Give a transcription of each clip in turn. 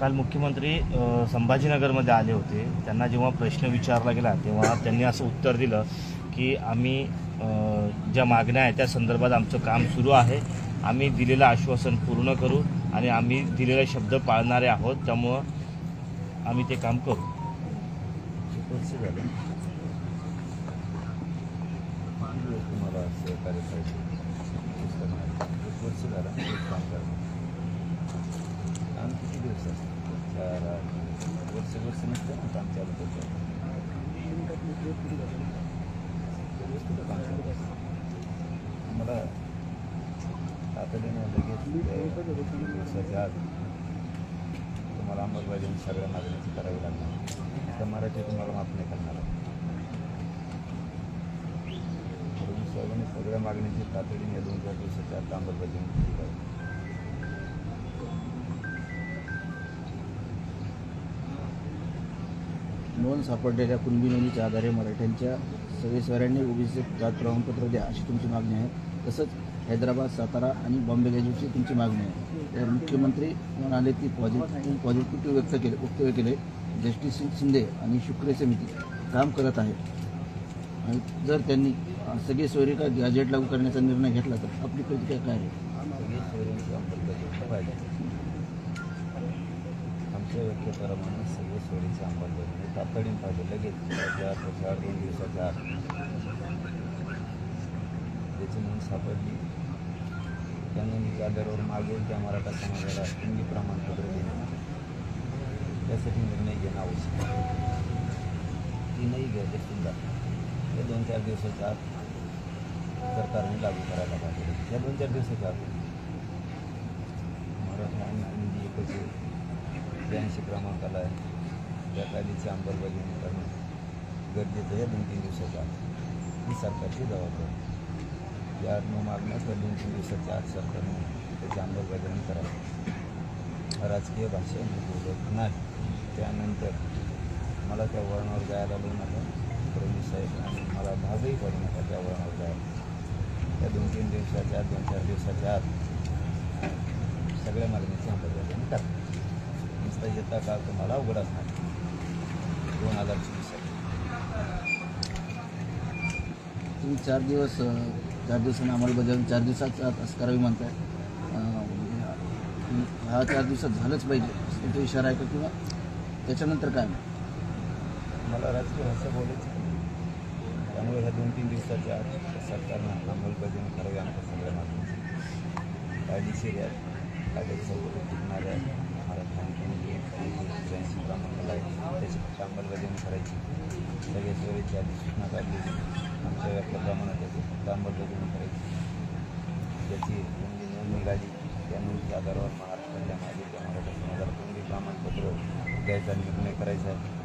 काल मुख्यमंत्री संभाजीनगरमध्ये आले होते. त्यांना जेव्हा प्रश्न विचारला गेला तेव्हा त्यांनी असं उत्तर दिलं की आम्ही ज्या मागण्या आहेत त्या संदर्भात आमचं काम सुरू आहे. आम्ही दिलेलं आश्वासन पूर्ण करू आणि आम्ही दिलेला शब्द पाळणारे आहोत. त्यामुळं आम्ही ते काम करू. झालं. तुम्हाला सहकार्य पाहिजे एक वर्ष झालं एक काम करणं काम किती दिवस असतं चार आठ वर्ष वर्ष नसतं ना काम चालू करतं व्यवस्थित काम चालू असतं. मला तातडीनं लगेच अं, दिवसाच्या आत तुम्हाला अंमलबजावणी सगळ्या मागण्याची करावी लागणार तर मराठी तुम्हाला माफ नाही करणार फडणवीस साहेबांनी सगळ्या मागणीची तातडीने दोन चार दिवसाच्या आत अंमलबजावणी केली पाहिजे नोंद सापडलेल्या कुणबी नोंदीच्या आधारे मराठ्यांच्या सगळेश्वरांनी ओबीसी जात प्रमाणपत्र द्या अशी तुमची मागणी आहे. तसंच हैदराबाद सातारा आणि बॉम्बे गॅजेटची तुमची मागणी आहे. तर मुख्यमंत्री म्हणाले की पॉझिटिव्ह पॉझिटिव्ह व्यक्त केले वक्तव्य केले. जस्टिस शिंदे आणि शुक्रे समिती काम करत आहे. आणि जर त्यांनी सगळे सोयरी का गॅजेट लागू करण्याचा निर्णय घेतला तर आपली प्रतिक्रिया काय आहे? सगळे शहरांची अंमलबजावणी पाहिजे सगळे सोयीची अंमलबजावणी तातडीने पाहिजे लगेच त्याच्या आत दोन दिवसाच्या आत. त्याची म्हणून सापडली. त्या मी आधारावर मागेल त्या मराठा समाजाला हिंदी प्रमाणपत्र देणं त्यासाठी निर्णय घेणं आवश्यक आहे. तीनही घ्यायचे सुद्धा या दोन चार दिवसाच्या आत सरकारने लागू करायला पाहिजे. या दोन चार दिवसाच्या आत मराठा आणि हिंदी एकच ब्याऐंशी क्रमांकाला आहे. त्या कायद्याची अंमलबजावणी करणं गरजेचं आहे. दोन तीन दिवसाच्या आत ही सरकारची जबाबदारी या न मागण्याच्या दोन तीन दिवसाच्या आत सरकारने त्याची अंमलबजावणी करावी. राजकीय भाषा मी बोलत नाही. त्यानंतर मला त्या वळणावर जायला लावू नका. प्रवीण साहेब आणि मला भागही पडू नका त्या वळणावर जायला. त्या दोन तीन दिवसाच्या आत दोन चार दिवसाच्या आत सगळ्या मागण्याची अंमलबजावणी करा. नुसता येता काळ तुम्हाला अवघड असणार दोन हजार चोवीस तुम्ही चार दिवस चार दिवसांनी अंमलबजावणी चार दिवसाचा करावी म्हणताय हा चार दिवसात झालंच पाहिजे तुमचा इशारा आहे का किंवा त्याच्यानंतर काय? मला राजकीय भाषा बोलायची नाही. त्यामुळे ह्या दोन तीन दिवसाच्या सरकारनं अंमलबजावणी करावी आमच्या सगळ्या मागणीची कायदेशीर आहेत कायद्याच्या टिकणाऱ्या आणखी एक आणि हिंदी आहे त्याची फक्त अंमलबजावणी करायची सगळ्या सोयीची आधी सूचना काढली आमच्या व्याख्याप्रमाणे त्याची फक्त अंमलबजावणी करायची ज्याची नोंदी नोंद निघाली त्या नोंदी आधारावर महाराष्ट्राच्या माझे त्या मराठा समाजाला कोणती प्रमाणपत्र द्यायचा निर्णय करायचा आहे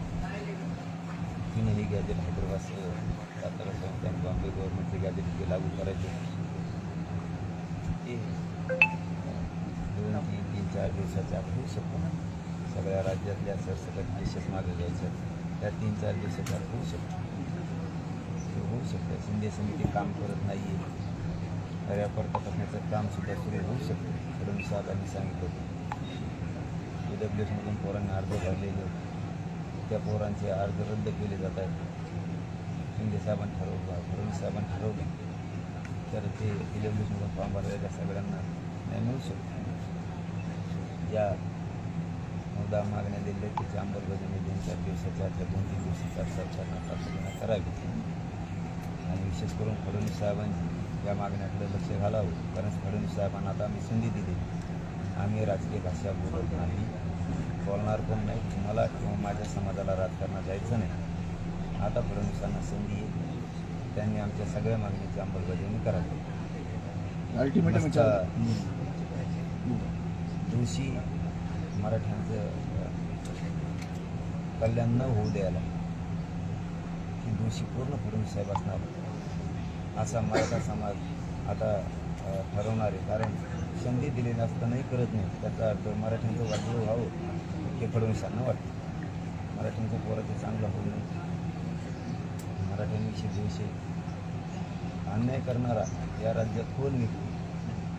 तिन्ही गॅजेट हैदराबाद सातारा संस्थान बॉम्बे गव्हर्नमेंटचे गॅजेट लागू करायचे ते दोन चार दिवसाच्या आत होऊ शकतो सगळ्या राज्यातल्या सरसकट देशात मागे घ्यायचं त्या तीन चार दिवसाच्या आत होऊ शकतो ते होऊ शकतं शिंदे समिती काम करत नाही खऱ्या परतपण्याचं कामसुद्धा सुरू होऊ शकतं फडणवीस साहेबांनी सांगितलं होतं ई डब्ल्यू एसमधून पोरांना अर्ज़ भरलेले त्या पोरांचे अर्ज़ रद्द केले जात आहेत शिंदे साहेबांनी ठरवलं फडणवीस साहेबांनी ठरवलं तर ते ई डब्ल्यू एसमधून फॉर्म भरलेल्या सगळ्यांना न्याय मिळू शकतो या मुद्दा मागण्या दिल्या त्याची अंमलबजावणी दोन चार दिवसाच्या आत या दोन तीन दिवसाच्या सरकारनं तातडीनं करावी. आणि विशेष करून फडणवीस साहेबांनी या मागण्याकडे लक्ष घालावं. कारण फडणवीस साहेबांना आता आम्ही संधी दिली. आम्ही राजकीय भाषा बोलत नाही. बोलणार पण नाही? मला किंवा माझ्या समाजाला राजकारणात जायचं नाही. आता फडणवीसांना संधी त्यांनी आमच्या सगळ्या मागणीची अंमलबजावणी करावी. अल्टिमेटम मस्त. दोषी मराठ्यांचं कल्याण न होऊ द्यायला ही दोषी पूर्ण फडणवीस साहेब असणार. असा मराठा समाज आता ठरवणार आहे. कारण संधी दिलेली असतानाही करत नाही. त्याचा अर्थ मराठ्यांचं वाटलं व्हावं हे फडणवीसांना वाटतं. मराठ्यांचं पोराचं चांगलं होऊ नये. मराठ्यांविषयी दोषी अन्याय करणारा या राज्यात कोण निघतो?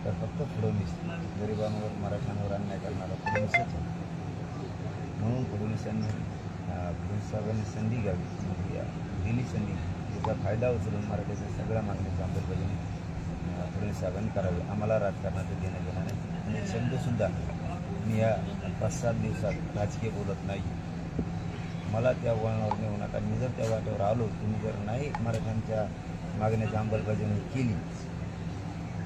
तर फक्त फडणवीस गरिबांवर मराठ्यांवर अन्याय करणारा फडणवीसच म्हणून फडणवीसांनी अं, फडणवीस साहेबांनी संधी घ्यावी. म्हणजे या दिली संधी. त्याचा फायदा उचलून मराठीच्या सगळ्या मागणीचा अंमलबजावणी अं, फडणवीस साहेबांनी करावी. आम्हाला राजकारणाचं देणं घेणं नाही. आणि एक शब्दसुद्धा मी या पाच सात दिवसात राजकीय बोलत नाही. मला त्या वळणावर नेऊ नका. मी जर त्या वाटेवर आलो तुम्ही जर नाही मराठ्यांच्या मागण्याची अंमलबजावणी केली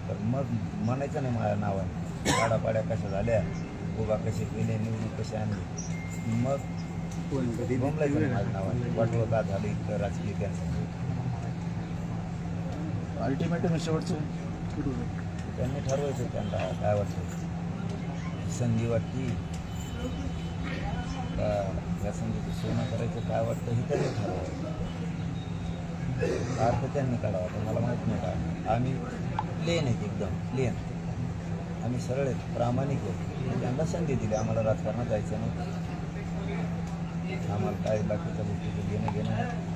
तर मग म्हणायचं नाही माझ्या नावाने. पाड्या कशा झाल्या उभा कसे केले निवडून कसे आणले. मग बोंबलायचं नाही माझ्या नावाने. वाटलं का झालं इतकं राजकीय कॅन्सर अल्टिमेटम शेवटचं. त्यांनी ठरवायचं त्यांना काय वाटतं. संधी वाटती. का या संधीचं सोनं करायचं काय वाटतं हे त्यांनी ठरवायचं अर्थ त्यांनी काढावा तर मला माहीत नाही का. आम्ही प्लेन आहेत एकदम प्लेन आम्ही सरळ आहेत प्रामाणिक आहेत. म्हणजे त्यांना संधी दिली आम्हाला राजकारणात जायचं नाही. आम्हाला काय बाकीच्या गोष्टीचं घेणं घेणं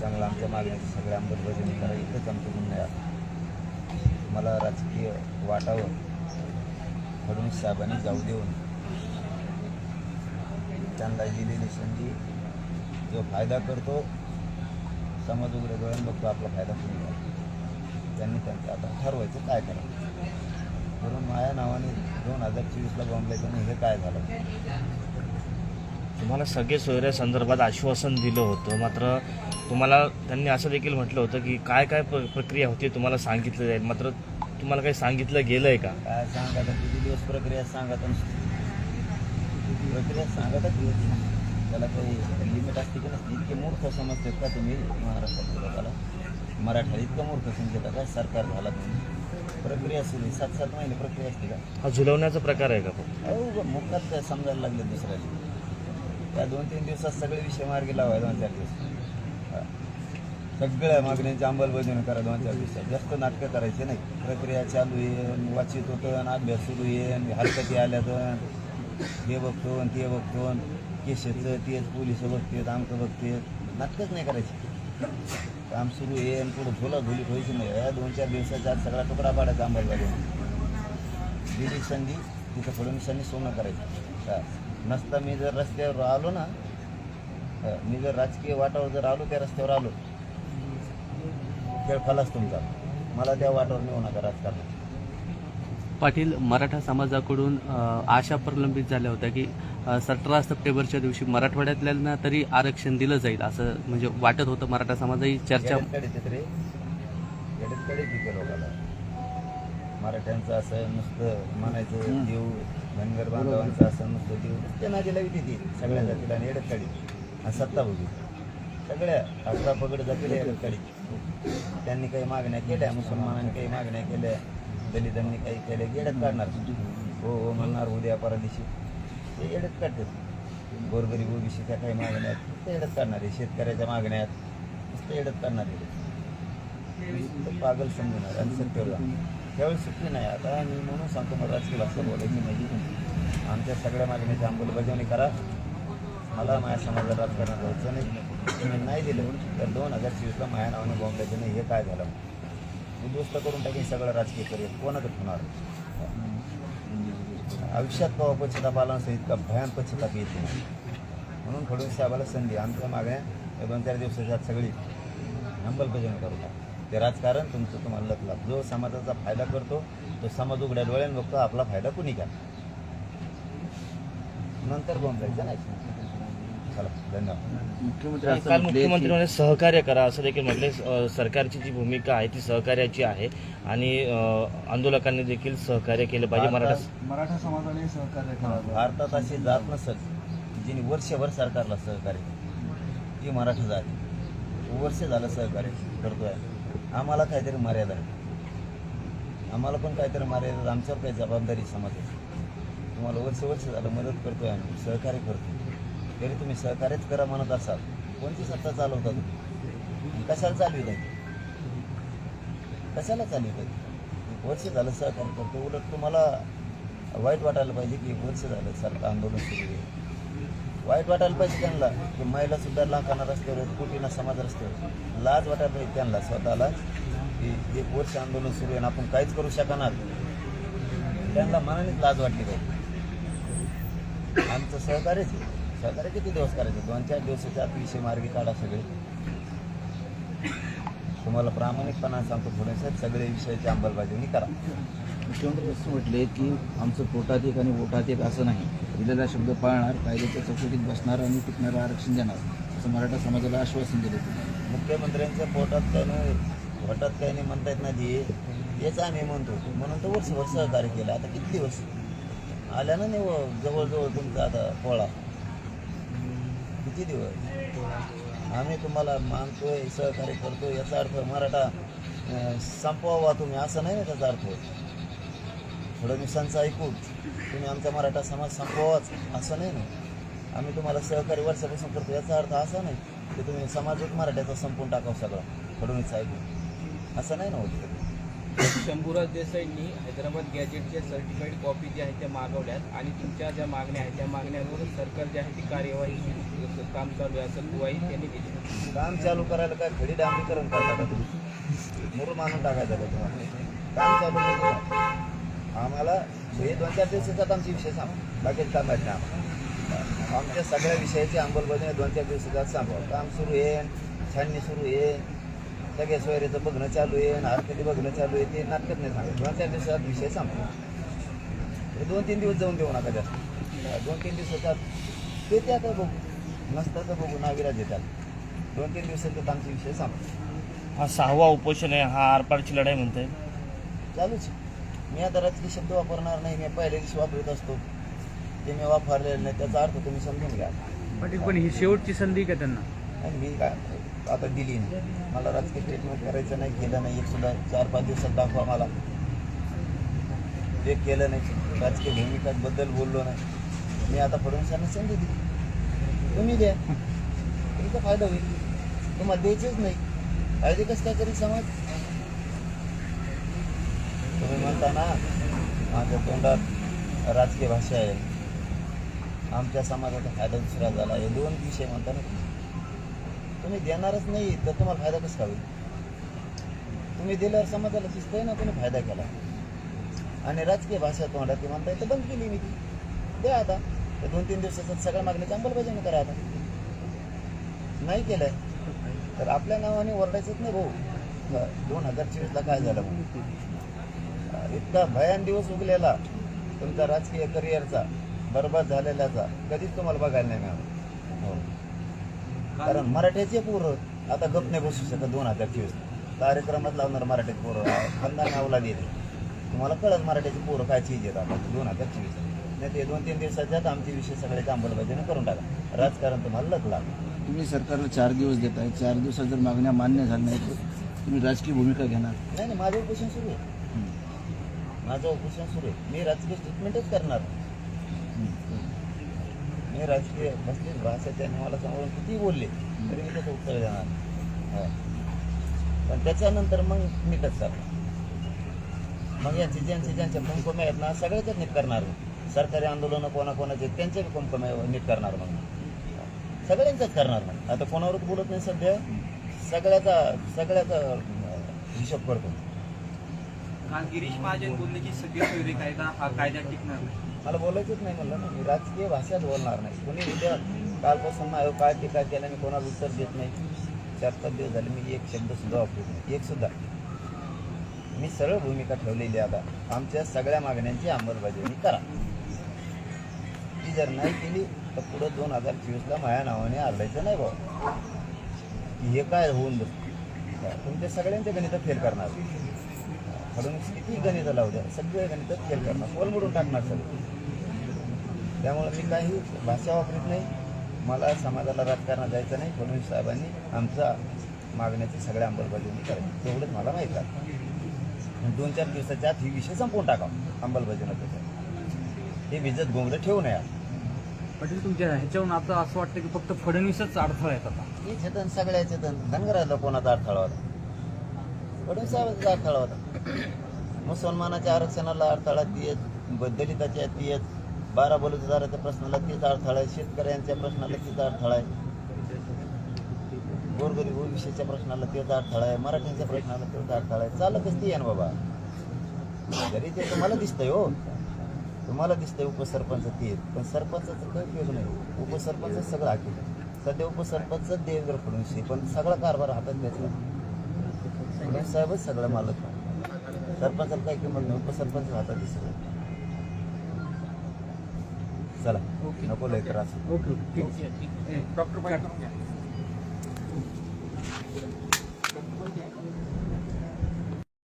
चांगलं आमच्या मागण्याची सगळ्या अंमलबजावणी करा इथंच आमचं म्हणणं आहे. मला राजकीय वाटावं. फडणवीस साहेबांनी जाऊ देऊन त्यांना दिलेली संधी जो फायदा करतो समाज उघडे डोळ्यानं बघतो आपला फायदा कोणी त्यांनी त्यांचं आता ठरवायचं काय करावं म्हणून माझ्या नावाने दोन हजार चोवीसला बॉम्बलायचं आणि हे काय झालं? तुम्हाला सगळे सोयऱ्या संदर्भात आश्वासन दिलं होतं. मात्र तुम्हाला त्यांनी असं देखील म्हटलं होतं की काय काय प्र- प्रक्रिया होती तुम्हाला सांगितलं जाईल. मात्र तुम्हाला काही सांगितलं गेलं आहे का? काय सांगा आता किती दिवस प्रक्रिया सांगत प्रक्रिया सांगतच येत नाही. त्याला काही लिमिट असते की नसते? इतके मूर्ख समजतात का तुम्ही महाराष्ट्रात? लोकाला मराठा इतकं मूर्ख समजता का सरकार झाला तुम्ही प्रक्रिया सुरू आहे. सात सात महिने प्रक्रिया असते का? हा झुलवण्याचा प्रकार आहे का फक्त? अहो मुखात काय समजायला लागले दुसऱ्याला? त्या दोन तीन दिवसात सगळे विषय मार्गी लावाय दोन चार दिवस. हा. सगळ्या मागण्यांची अंमलबजावणी करा दोन चार दिवसात. जास्त नाटकं करायचे नाही. प्रक्रिया चालू आहे वाचित होतं आणि अभ्यास सुरू आहे आणि हरकती आल्या तर हे बघतो आणि ते बघतो आणि केसेचं तेच पोलीस बघतेत आमचं बघतेत. नाटकच नाही करायची. काम सुरू आहे आणि पुढं झोला झोलीत व्हायची नाही. या दोन चार दिवसाच्या आत सगळा तुकडा पाडायचा अंमलबजावणी दिली संधी तिथं फडणवीसांनी सोनं करायचं. हा. नसता मी जर रस्त्यावर आलो ना मी जर राजकीय वाटावर जर आलो त्या रस्त्यावर आलो खेळ खालाच तुमचा. मला त्या वाटावर नेऊ नका राजकारण पाटील मराठा समाजाकडून आशा प्रलंबित झाल्या होत्या की सतरा सप्टेंबरच्या दिवशी मराठवाड्यातल्यांना तरी आरक्षण दिलं जाईल असं म्हणजे वाटत होतं मराठा समाजाही चर्चा. मराठ्यांचं असं नुसतं म्हणायचं देव धनगर बांधवांचं असं नुसतं देव. ते नादी लावी ती सगळ्या जातीला आणि येड्यातकडे आणि सत्ता बघू. सगळ्या अकरा पगड जातील येड्यातकडे त्यांनी काही मागण्या केल्या मुसलमानांनी काही मागण्या केल्या. दलितांनी काही केल्या येड्यात काढणार हो हो म्हणणार उद्या परा दिवशी ते येड्यात काढतात. गोरगरीब ओबीसीच्या काही मागण्या आहेत. ते येड्यात काढणार आहे. शेतकऱ्याच्या मागण्या आहेत. ते येड्यात काढणार आहे. पागल समजणार आणि सत्तेवर जाणार त्यावेळी सुटली नाही. आता मी म्हणून सांगतो मला राजकीय भाषा बोलायची नाही. आमच्या सगळ्या मागण्याची अंमलबजावणी करा. मला माझ्या समाजात राजकारणात जायचं नाही. नाही दिलं. तर दोन हजार चोवीसला माझ्या नावाने बॉम्बायचं नाही हे काय झालं? उद्ध्वस्त करून टाकेन सगळं राजकीय करिअर. कोणाचं होणार? आयुष्यात कवा पश्चाताप आला नसेल इतका भयान पश्चाताप येते म्हणून फडणवीस साहेबाला संधी आमच्या मागण्या या दोन चार दिवसाच्या आत सगळी अंमलबजावणी करू का ते राजकारण तुमचं तुम्हाला लटला जो समाजाचा फायदा करतो तो समाज उघड्या डोळ्याने बघतो आपला फायदा कुणी का नंतर बोंबायचं नाही. चला धन्यवाद. काल मुख्यमंत्री सहकार्य करा असं देखील म्हटले. सरकारची जी भूमिका आहे ती सहकार्याची आहे. आणि आंदोलकांनी देखील सहकार्य केलं पाहिजे. मराठा मराठा समाजाने सहकार्य करावं भारतात अशी जात नसत जिने वर्षभर सरकारला सहकार्य केलं. ती मराठा जात आहे. वर्ष झालं सहकार्य करतोय. आम्हाला काहीतरी मर्यादा आहे. आम्हाला पण काहीतरी मर्यादा आहे. आमच्यावर काही जबाबदारी समाजाची. तुम्हाला वर्ष वर्ष झालं मदत करतोय आम्ही सहकार्य करतोय. तरी तुम्ही सहकार्यच करा म्हणत असाल कोणती सत्ता चालवता तुम्ही? कशाला चालवित आहे? कशाला चालवित आहे? वर्ष झालं सहकार्य करतो उलट तुम्हाला वाईट वाटायला पाहिजे की एक वर्ष झालं सारखं आंदोलन सुरू आहे. वाईट वाटायला पाहिजे त्यांना की महिला सुद्धा लाखांना रस्त्यावर कुटीना समाज रस्त्यावर. लाज वाटायला पाहिजे त्यांना स्वतःला की एक वर्ष आंदोलन सुरू आहे आणि आपण काहीच करू शकणार. त्यांना मनानेच लाज वाटली पाहिजे. आमचं सहकार्यच आहे. सहकार्य किती दिवस करायचे? दोन चार दिवसाच्या आत विषय मार्गी काढा सगळे. तुम्हाला प्रामाणिकपणा सांगतो पुढे साहेब सगळे विषयाची अंमलबजावणी करा. मुख्यमंत्री असं म्हटले की आमचं पोटात एक आणि वोटात एक असं नाही. दिलेला शब्द पाळणार कायद्याच्या चौकटीत बसणार आणि टिकणारं आरक्षण देणार असं मराठा समाजाला आश्वासन दिले मुख्यमंत्र्यांच्या पोटात काय नाही पोटात काही नाही म्हणता येत नाही हेच आम्ही म्हणतो. म्हणून तर वर्षभर सहकार्य केलं. आता किती दिवस? आल्या ना नाही व जवळजवळ तुमचा आता पोळा. किती दिवस? आम्ही तुम्हाला मानतोय सहकार्य करतो याचा अर्थ मराठा संपवावा तुम्ही असं नाही ना त्याचा अर्थ? फडणवीसांचं ऐकून तुम्ही आमचा मराठा समाज संपवाच असं नाही ना? आम्ही तुम्हाला सहकारी वर्षापासून करतो याचा अर्थ असा नाही की तुम्ही समाजच मराठ्याचा संपून टाकावं सगळं. फडणवीस ऐकून असं नाही ना होत? शंभूराज देसाईंनी हैदराबाद गॅजेटच्या सर्टिफाईड कॉपी ज्या आहेत त्या मागवल्यात आणि तुमच्या ज्या मागण्या आहेत त्या मागण्यावरून सरकार जे आहे ती कार्यवाही काम चालू आहे असं ग्वाही त्यांनी दिली. काम चालू करायला काय खडी डांबरीकरण करता का तुम्ही? मुरू मानून टाकायचं का तुम्हाला? काम चालू म्हणजे आम्हाला हे दोन चार दिवसाचा आमचे विषय सांग. बाकी काम आहेत ना आमच्या सगळ्या विषयाची अंमलबजावणी दोन चार दिवसाचा सांगू. काम सुरू आहे छाननी सुरू आहे. सगळ्या सोयरीचं बघणं चालू आहे हारकली बघणं चालू आहे ते नाटकच नाही सांगत. दोन चार दिवसात विषय सांगतो हे दोन तीन दिवस जाऊन देऊ नका जास्त दोन तीन दिवसाचा ते ते आता बघू. नसतं तर बघू नाविराज येतात. दोन तीन दिवसात आमचे विषय सांगतो हा सहावा उपोषण आहे हा आरपारची लढाई म्हणताय. चालूच. मी आता राजकीय शब्द वापरणार नाही मी पहिल्या दिवशी वापरत असतो. ते मी वापरलेले नाही त्याचा अर्थ तुम्ही समजून घ्या. पण ही शेवटची संधी का त्यांना? आणि मी काय आता दिली नाही. मला राजकीय ट्रीटमेंट करायचं नाही केलं नाही. एक सुद्धा चार पाच दिवसात दाखवा मला. जे केलं नाही. राजकीय भूमिकांबद्दल बोललो नाही. मी आता फडणवीसांना संधी दिली. तुम्ही द्या. तुमचा फायदा होईल. तुम्हाला द्यायचेच नाही. फायदे कसं काय करी समाज? तुम्ही म्हणता ना माझ्या तोंडात राजकीय भाषा आहे. आमच्या समाजाचा फायदा दुसरा झाला. हे दोन विषय म्हणता ना तुम्ही. देणारच नाही तर तुम्हाला फायदा कसा होईल? तुम्ही दिल्यावर समाजाला दिसतंय ना तुम्ही फायदा केला. आणि राजकीय भाषा तोंडात ती म्हणताय तर बंद केली मी ती. द्या आता. तर दोन तीन दिवसाचा सगळ्या मागणीची अंमलबजावणी करा आता. नाही केलंय. तर आपल्या नावाने ओरडायचंच नाही भाऊ. दोन हजार चोवीसला काय झालं इतका भयान दिवस उगलेला तुमचा राजकीय करिअरचा बरबाद झालेल्याचा. कधीच तुम्हाला बघायला नाही मिळालं. कारण मराठ्याचे पोरं आता गप नाही बसू शकत दोन हजार चोवीस. कार्यक्रमात लावणार मराठ्याचे पोरं. खंदा नावला गेले. तुम्हाला कळत मराठ्याचे पोरं काय चीज येतात आता? दोन हजार चोवीस. नाही ते दोन तीन दिवसाच्यात आमचे विषय सगळे अंमलबजावणी करून टाका. राजकारण तुम्हाला लग. लागलं तुम्ही सरकारला चार दिवस देत आहे. चार दिवसात जर मागण्या मान्य झाल्या नाही तर तुम्ही राजकीय भूमिका घेणार. नाही नाही माझं उपोषण सुरू आहे. माझं उपोषण सुरू आहे. मी राजकीय स्टेटमेंटच करणार. हे राजकीय भाषेच्या भाषा त्यांनी मला समोरून किती बोलले तरी मी त्याचं उत्तर देणार हो. पण त्याच्यानंतर मग नीटच करणार मग या ज्यांचे ज्यांच्या कुमकुमे आहेत ना सगळ्याच नीट करणार सरकारी आंदोलनं कोणाकोणाचे त्यांचे कुमकुमे नीट करणार मग. सगळ्यांचंच करणार मग. आता कोणावरच बोलत नाही सध्या. सगळ्याचा सगळ्याचा हिशोब करतो. गिरीश महाजन बोलले की सगळे कायदा हा कायदा टिकणार नाही. मला बोलायचंच नाही म्हणलं ना. मी राजकीय भाषाच बोलणार नाही. कोणी उद्या कालपासून माझ्या काय टीका केल्या मी कोणाला उत्तर देत नाही? चार पाच दिवस झाले मी एक शब्दसुद्धा वापरत नाही. एकसुद्धा मी सरळ भूमिका ठेवलेली आता. आमच्या सगळ्या मागण्यांची अंमलबजावणी करा. ती जर नाही केली तर पुढं दोन हजार चोवीसला माझ्या नावाने आरडायचं नाही भाऊ. हे काय होऊन बस तुमच्या सगळ्यांचे गणित फेल करणार. फडणवीस किती गणित लावू द्या. सगळे गणित फेल करणार. कोलमडून टाकणार सगळे. त्यामुळे मी काही भाषा वापरत नाही. मला समाजाला राजकारणात जायचं नाही. फडणवीस साहेबांनी आमचा मागण्याची सगळ्या अंमलबजावणी करायची तेवढंच मला माहीत आहे. दोन चार दिवसाच्या आत ही विषय संपवून टाकावं. अंमलबजावणी हे विजत गोंगडं ठेवू नये पाटील तुमच्या ह्याच्यावरून आता असं वाटतं की फक्त फडणवीसच अडथळा आता. हे चेतन सगळ्या चेतन धनगराला कोणाचा अडथळा होता? फडणवीस साहेबांचा अडथळा होता. मुसलमानाच्या आरक्षणाला अडथळा देत ब- दलिताच्या देत बारा बलुतेदाराच्या प्रश्नाला तीच अडथळा आहे. शेतकऱ्यांच्या प्रश्नाला तीच अडथळा आहे. गोरगरीब विषयाच्या प्रश्नाला तेच अडथळा आहे. मराठ्यांच्या प्रश्नाला तेच अडथळा आहे. चालतच ती आहे ना बाबा. जरी ते तुम्हाला दिसतंय हो. तुम्हाला दिसतंय उपसरपंच ते. पण सरपंचाचं काही उपयोग नाही. उपसरपंच सगळं हाकीम सध्या उपसरपंच देवेंद्र फडणवीस पण सगळा कारभार हातात घेतला. फडणवीस साहेबच सगळं मालक सरपंचाला काही किंमत नाही उपसरपंच हातात आहे सगळं. चला नको लय त्रास ठीक. आहे ठीक. आहे